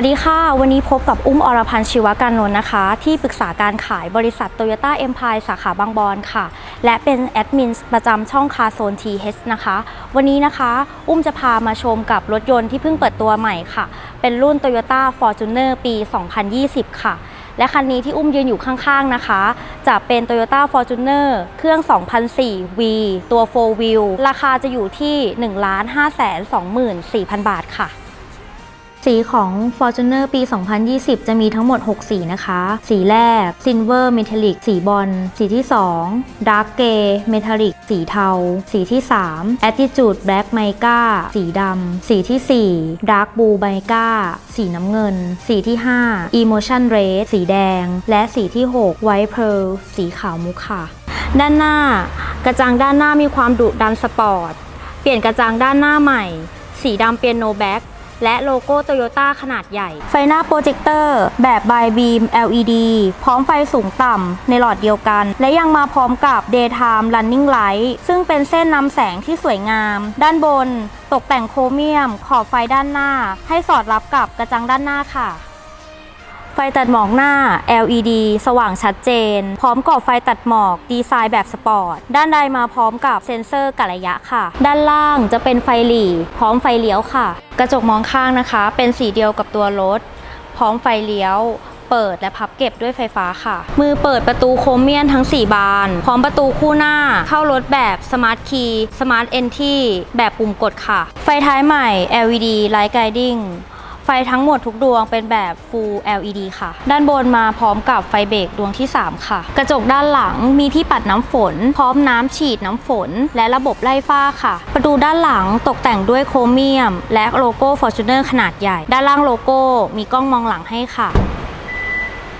วัสดีค่ะ วันนี้พบกับอุ้มอรพันธ์ชีวการนนท์นะคะ ที่ปรึกษาการขายบริษัท Toyota Empire สาขาบางบอนค่ะ และเป็นแอดมินประจำช่องคาโซน TH นะคะ วันนี้นะคะ อุ้มจะพามาชมกับรถยนต์ที่เพิ่งเปิดตัวใหม่ค่ะ เป็นรุ่น Toyota Fortuner ปี 2020 ค่ะ และคันนี้ที่อุ้มยืนอยู่ข้างๆนะคะ จะเป็น Toyota Fortuner เครื่อง 2004 V ตัว 4 Wheel ราคาจะอยู่ที่ 1 5 2 4 0 0 0 บาทค่ะ สีของ Fortuner ปี 2020 จะมีทั้งหมด 6 สีนะคะ สีแรก Silver Metallic สีบอล สีที่ 2 Dark Grey Metallic สีเทา สีที่ 3 Attitude Black Mica สีดำ สีที่ 4 Dark Blue Mica สีน้ำเงิน สีที่ 5 Emotion Red สีแดง และสีที่ 6 White Pearl สีขาวมุกค่ะ ด้านหน้ากระจังด้านหน้ามีความดุดันสปอร์ต เปลี่ยนกระจังด้านหน้าใหม่ สีดำเปียโนแบ็ก และโลโก้โตโยต้าขนาดใหญ่ ไฟหน้าโปรเจคเตอร์แบบ by beam LED พร้อมไฟสูงต่ำในหลอดเดียวกัน และยังมาพร้อมกับ daytime running light ซึ่งเป็นเส้นนำแสงที่สวยงาม ด้านบน ตกแต่งโครเมียม ขอบไฟด้านหน้า ให้สอดรับกับกระจังด้านหน้าค่ะ ฟตัดหมอกหน้า LED สว่างชัดเจน พร้อมกรอบไฟตัดหมอกดีไซน์แบบสปอร์ต ด้านใดมาพร้อมกับเซ็นเซอร์กะระยะค่ะ ด้านล่างจะเป็นไฟหลีพร้อมไฟเลี้ยวค่ะ กระจกมองข้างนะคะ เป็นสีเดียวกับตัวรถ พร้อมไฟเลี้ยว เปิดและพับเก็บด้วยไฟฟ้าค่ะ มือเปิดประตูโครเมียนทั้ง 4 บาน พร้อมประตูคู่หน้า เข้ารถแบบ Smart Key Smart Entry แบบปุ่มกดค่ะ ไฟท้ายใหม่ LED Light Guiding ไฟทั้งหมดทุกดวงเป็นแบบ Full LED ค่ะ ด้านบนมาพร้อมกับไฟเบรกดวงที่ 3 ค่ะ กระจกด้านหลังมีที่ปัดน้ำฝน พร้อมน้ำฉีดน้ำฝน และระบบไล่ฝ้าค่ะ ประตูด้านหลังตกแต่งด้วยโครเมียม และโลโก้ Fortuner ขนาดใหญ่ ด้านล่างโลโก้มีกล้องมองหลังให้ค่ะ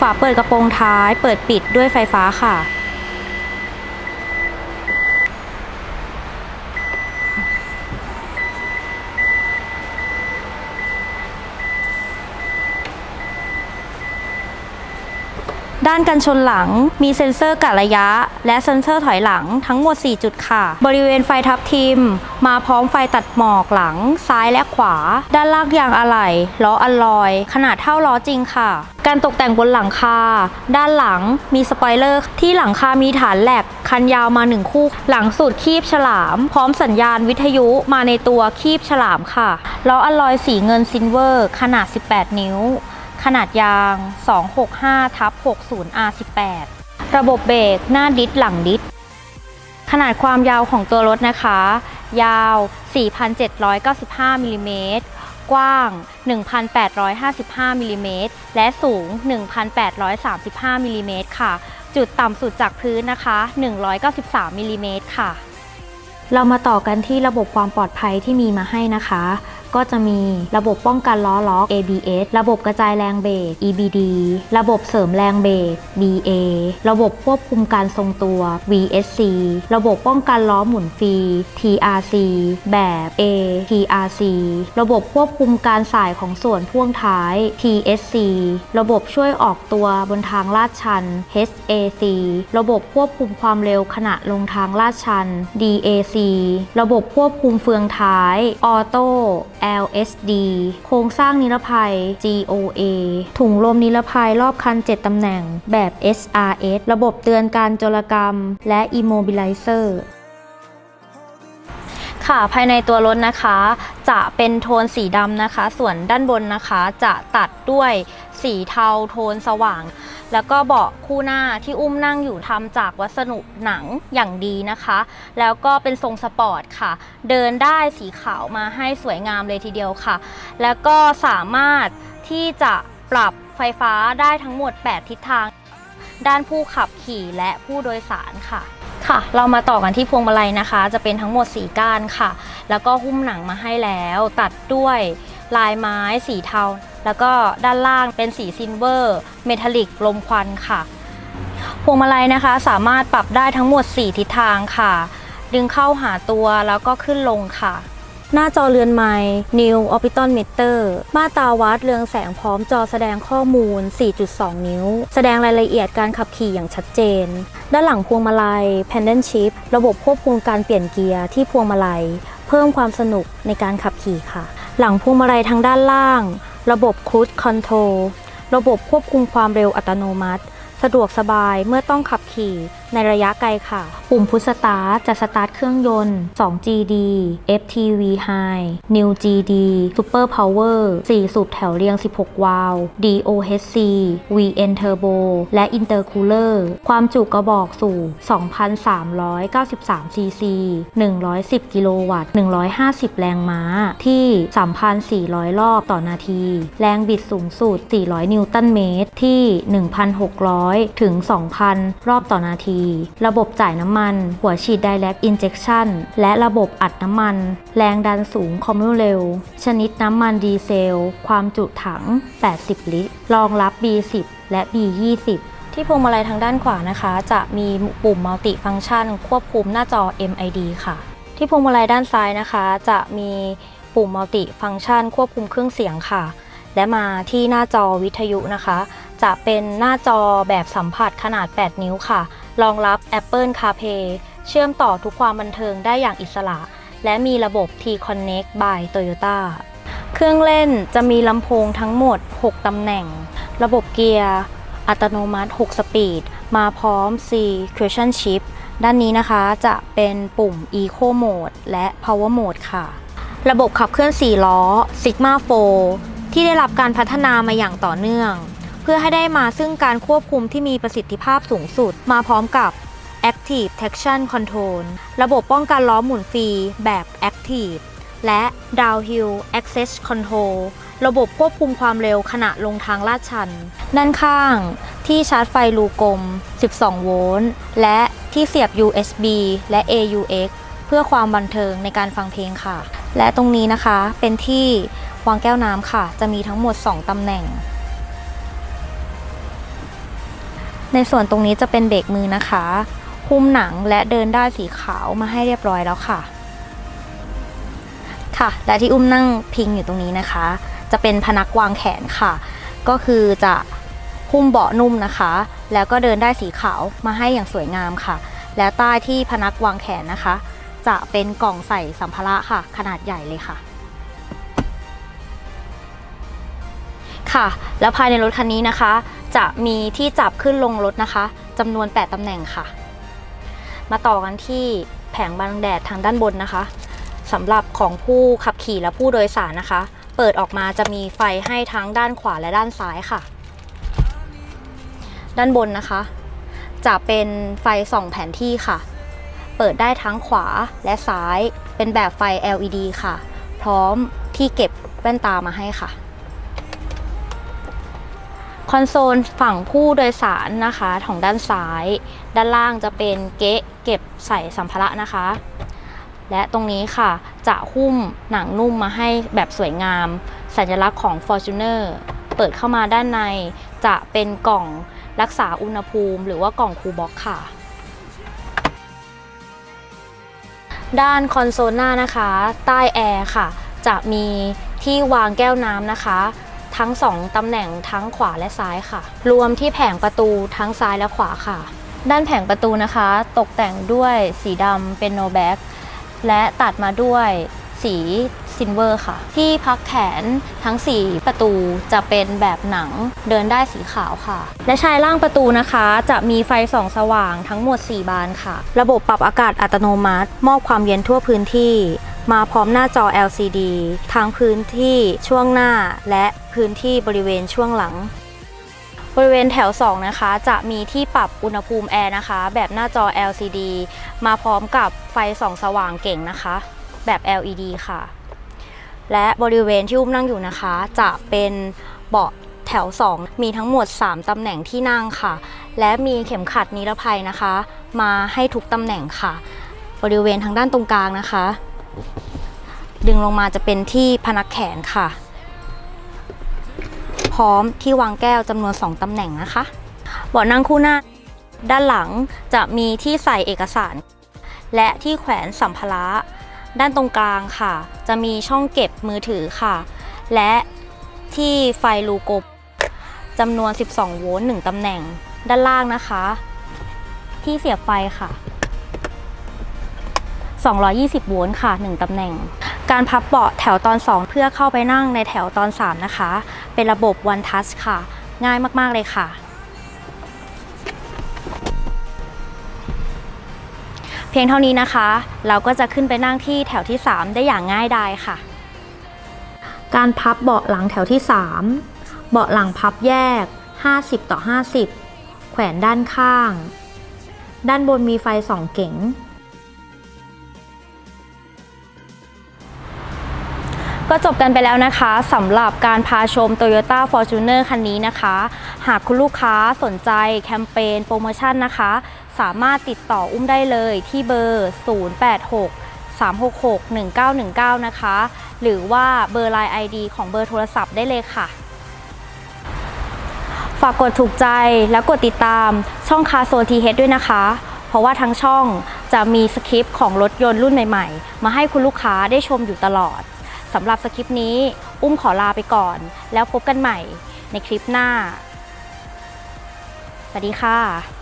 ฝาเปิดกระโปรงท้าย เปิดปิดด้วยไฟฟ้าค่ะ ด้านกันชนหลัง มีเซ็นเซอร์กะระยะ และเซ็นเซอร์ถอยหลังทั้งหมด 4 จุดค่ะ บริเวณไฟทับทิม มาพร้อมไฟตัดหมอกหลัง ซ้ายและขวา ด้านล่างยางอะไหล่ล้ออัลลอย ขนาดเท่าล้อจริงค่ะ การตกแต่งบนหลังคา ด้านหลังมีสปอยเลอร์ ที่หลังคามีฐานแหลกคันยาวมา1คู่ หลังสุดคีบฉลาม พร้อมสัญญาณวิทยุมาในตัวคีบฉลามค่ะล้ออัลลอยสีเงินซิลเวอร์ ขนาด 18 นิ้ว ขนาดยาง 265ทับ60 R18 ระบบเบรกหน้าดิสหลังดิสขนาดความยาวของตัวรถนะคะ ยาว 4,795มิลลิเมตรกว้าง 1,855มิลลิเมตรและสูง 1,835มิลลิเมตรค่ะ จุดต่ำสุดจากพื้นนะคะ 193มิลลิเมตรค่ะ เรามาต่อกันที่ระบบความปลอดภัยที่มีมาให้นะคะ ก็จะมีระบบป้องกันล้อล็อก ABS ระบบกระจายแรงเบรก EBD ระบบเสริมแรงเบรก BA ระบบควบคุมการทรงตัว VSC ระบบป้องกันล้อหมุนฟรี TRC แบบ A TRC ระบบควบคุมการสายของส่วนพ่วงท้าย TSC ระบบช่วยออกตัวบนทางลาดชัน HAC ระบบควบคุมความเร็วขณะลงทางลาดชัน DAC ระบบควบคุมเฟืองท้ายออโต้ LSD โครงสร้างนิรภัย GOA ถุงลมนิรภัยรอบคัน 7 ตำแหน่งแบบ SRS ระบบเตือนการโจรกรรม และ Immobilizer ค่ะภายในตัวรถนะคะ จะเป็นโทนสีดำนะคะ ส่วนด้านบนนะคะจะตัดด้วยสีเทาโทนสว่าง แล้วก็เบาะคู่หน้าที่อุ้มนั่งอยู่ทำจากวัสดุหนังอย่างดีนะคะ แล้วก็เป็นทรงสปอร์ตค่ะ เดินได้สีขาวมาให้สวยงามเลยทีเดียวค่ะ แล้วก็สามารถที่จะปรับไฟฟ้าได้ทั้งหมด 8 ทิศทาง ด้านผู้ขับขี่และผู้โดยสารค่ะ ค่ะ เรามาต่อกันที่พวงมาลัยนะคะ จะเป็นทั้งหมด 4 ก้านค่ะ แล้วก็หุ้มหนังมาให้แล้ว ตัดด้วยลายไม้สีเทา แล้วก็ด้านล่างเป็นสีซิลเวอร์ เมทัลลิกลมควันค่ะ พวงมาลัยนะคะสามารถปรับได้ทั้งหมด 4 ทิศทางค่ะ ดึงเข้าหาตัวแล้วก็ขึ้นลงค่ะ หน้าจอเรือนไม้ New Orbital Meter มาตราวัดเรืองแสงพร้อมจอแสดงข้อมูล 4.2 นิ้ว แสดงรายละเอียดการขับขี่อย่างชัดเจน ด้านหลังพวงมาลัย Pendant Shift ระบบควบคุมการเปลี่ยนเกียร์ที่พวงมาลัย เพิ่มความสนุกในการขับขี่ค่ะ หลังพวงมาลัยทางด้านล่าง ระบบ Cruise Control ระบบควบคุมความเร็วอัตโนมัติ สะดวกสบายเมื่อต้องขับขี่ ในระยะไกลค่ะ ปุ่มพุชสตาร์ทจะสตาร์ทเครื่องยนต์ 2GD FTV High New GD Super Power 4 สูบแถวเรียง 16 วาล์ว DOHC VN Turbo และ Intercooler ความจุกระบอกสูบ2,393 cc 110 กิโลวัตต์ 150 แรงม้า ที่ 3,400 รอบต่อนาที แรงบิดสูงสุด 400 นิวตันเมตร ที่ 1,600 ถึง 2,000 รอบต่อนาทีระบบจ่ายน้ำมัน หัวฉีด Direct Injection และระบบอัดน้ำมัน แรงดันสูงคอมมิวเร็ว ชนิดน้ำมันดีเซล ความจุถัง 80 ลิตร รองรับ B10 และ B20 ที่พวงมาลัยทางด้านขวานะคะ จะมีปุ่มมัลติฟัง c t ชัน ควบคุมหน้าจอ MID ค่ะ ที่พวงมาลัยด้านซ้ายนะคะ จะมีปุ่มมัลติฟัง c t ชัน ควบคุมเครื่องเสียงค่ะ และมาที่หน้าจอวิทยุนะคะ จะเป็นหน้าจอแบบสัมผัสขนาด 8 นิ้วค่ะ รองรับ Apple CarPlay เชื่อมต่อทุกความบันเทิงได้อย่างอิสระ และมีระบบ T-Connect by Toyota เครื่องเล่นจะมีลำโพงทั้งหมด 6 ตำแหน่ง ระบบเกียร์ อัตโนมัติ 6 สปีด มาพร้อม C Cushion Shift ด้านนี้นะคะจะเป็นปุ่ม Eco Mode และ Power Mode ค่ะ ระบบขับเคลื่อน 4 ล้อ Sigma 4ที่ได้รับการพัฒนามาอย่างต่อเนื่อง เพื่อให้ได้มาซึ่งการควบคุมที่มีประสิทธิภาพสูงสุด มาพร้อมกับ Active Traction Control ระบบป้องกันล้อหมุนฟรีแบบ Active และ Downhill Access Control ระบบควบคุมความเร็วขณะลงทางลาดชัน ด้านข้างที่ชาร์จไฟรูกลม 12 โวลต์ และที่เสียบ USB และ AUX เพื่อความบันเทิงในการฟังเพลงค่ะ และตรงนี้นะคะเป็นที่วางแก้วน้ำค่ะ จะมีทั้งหมด 2ตำแหน่ง ในส่วนตรงนี้จะเป็นเบรกมือนะคะหุ้มหนังและเดินได้สีขาวมาให้เรียบร้อยแล้วค่ะ ค่ะ และที่อุ้มนั่งพิงอยู่ตรงนี้นะคะ จะเป็นพนักวางแขนค่ะ ก็คือจะหุ้มเบาะนุ่มนะคะ แล้วก็เดินได้สีขาวมาให้อย่างสวยงามค่ะ แล้วใต้ที่พนักวางแขนนะคะ จะเป็นกล่องใส่สัมภาระค่ะ ขนาดใหญ่เลยค่ะค่ะ แล้วภายในรถคันนี้นะคะ จะมีที่จับขึ้นลงรถนะคะจำนวน 8ตำแหน่งค่ะ มาต่อกันที่แผงบังแดดทางด้านบนนะคะสำหรับของผู้ขับขี่และผู้โดยสารนะคะ เปิดออกมาจะมีไฟให้ทั้งด้านขวาและด้านซ้ายค่ะ ด้านบนนะคะ จะเป็นไฟส่องแผนที่ค่ะ เปิดได้ทั้งขวาและซ้าย เป็นแบบไฟ LED ค่ะ พร้อมที่เก็บแว่นตามาให้ค่ะ คอนโซลฝั่งผู้โดยสารนะคะของด้านซ้าย ด้านล่างจะเป็นเก๊ะเก็บใส่สัมภาระนะคะ และตรงนี้ค่ะจะหุ้มหนังนุ่มมาให้แบบสวยงาม สัญลักษณ์ของ Fortuner เปิดเข้ามาด้านในจะเป็นกล่องรักษาอุณหภูมิ หรือว่ากล่องคูลบ็อกซ์ค่ะ ด้านคอนโซลหน้านะคะ ใต้แอร์ค่ะ จะมีที่วางแก้วน้ำนะคะ ทั้ง 2ตำแหน่งทั้งขวาและซ้ายค่ะ รวมที่แผงประตูทั้งซ้ายและขวาค่ะ ด้านแผงประตูนะคะ ตกแต่งด้วยสีดำเป็นโนแบ็กและตัดมาด้วยสีซินเวอร์ค่ะ ที่พักแขนทั้ง 4 ประตูจะเป็นแบบหนังเดินได้สีขาวค่ะ และชายล่างประตูนะคะ จะมีไฟส่องสว่างทั้งหมด 4 บานค่ะ ระบบปรับอากาศอัตโนมัติ มอบความเย็นทั่วพื้นที่ มาพร้อมหน้าจอ LCD ทั้งพื้นที่ช่วงหน้าและพื้นที่บริเวณช่วงหลัง บริเวณแถว 2 นะคะ จะมีที่ปรับอุณหภูมิแอร์นะคะ แบบหน้าจอ LCD มาพร้อมกับไฟส่องสว่างเก่งนะคะ แบบ LED ค่ะ และบริเวณที่อุ้มนั่งอยู่นะคะ จะเป็นเบาะแถว 2 มีทั้งหมด 3 ตำแหน่งที่นั่งค่ะ และมีเข็มขัดนิรภัยนะคะ มาให้ทุกตำแหน่งค่ะ บริเวณทางด้านตรงกลางนะคะ ดึงลงมาจะเป็นที่พนักแขนค่ะ พร้อมที่วางแก้วจำนวน 2ตำแหน่งนะคะ เบาะนั่งคู่หน้า ด้านหลังจะมีที่ใส่เอกสาร และที่แขวนสัมภาระด้านตรงกลางค่ะ จะมีช่องเก็บมือถือค่ะ และที่ไฟลูกบจำนวน 12 โวลต์1ตำแหน่ง ด้านล่างนะคะ ที่เสียบไฟค่ะ 220 โวลต์ค่ะ 1 ตำแหน่ง การพับเบาะแถวตอน 2 เพื่อเข้าไปนั่งในแถวตอน 3 นะคะ เป็นระบบ One Touch ค่ะ ง่ายมาก ๆ เลยค่ะ เพียงเท่านี้นะคะ เราก็จะขึ้นไปนั่งที่แถวที่ 3 ได้อย่างง่ายดายค่ะ การพับเบาะหลังแถวที่ 3 เบาะหลังพับแยก 50 ต่อ 50 แขวนด้านข้าง ด้านบนมีไฟสองเก๋ง ก็จบกันไปแล้วนะคะสำหรับการพาชม Toyota Fortuner คันนี้นะคะ หากคุณลูกค้าสนใจแคมเปญโปรโมชั่นนะคะ สามารถติดต่ออุ้มได้เลยที่เบอร์ 086 366 1919 นะคะ หรือว่าเบอร์ Line ID ของเบอร์โทรศัพท์ได้เลยค่ะ ฝากกดถูกใจและกดติดตามช่องคาโซนทีเฮดด้วยนะคะ เพราะว่าทั้งช่องจะมีสคริปต์ของรถยนต์รุ่นใหม่ ๆ มาให้คุณลูกค้าได้ชมอยู่ตลอด สำหรับสคริปต์นี้ อุ้มขอลาไปก่อน แล้วพบกันใหม่ในคลิปหน้า สวัสดีค่ะ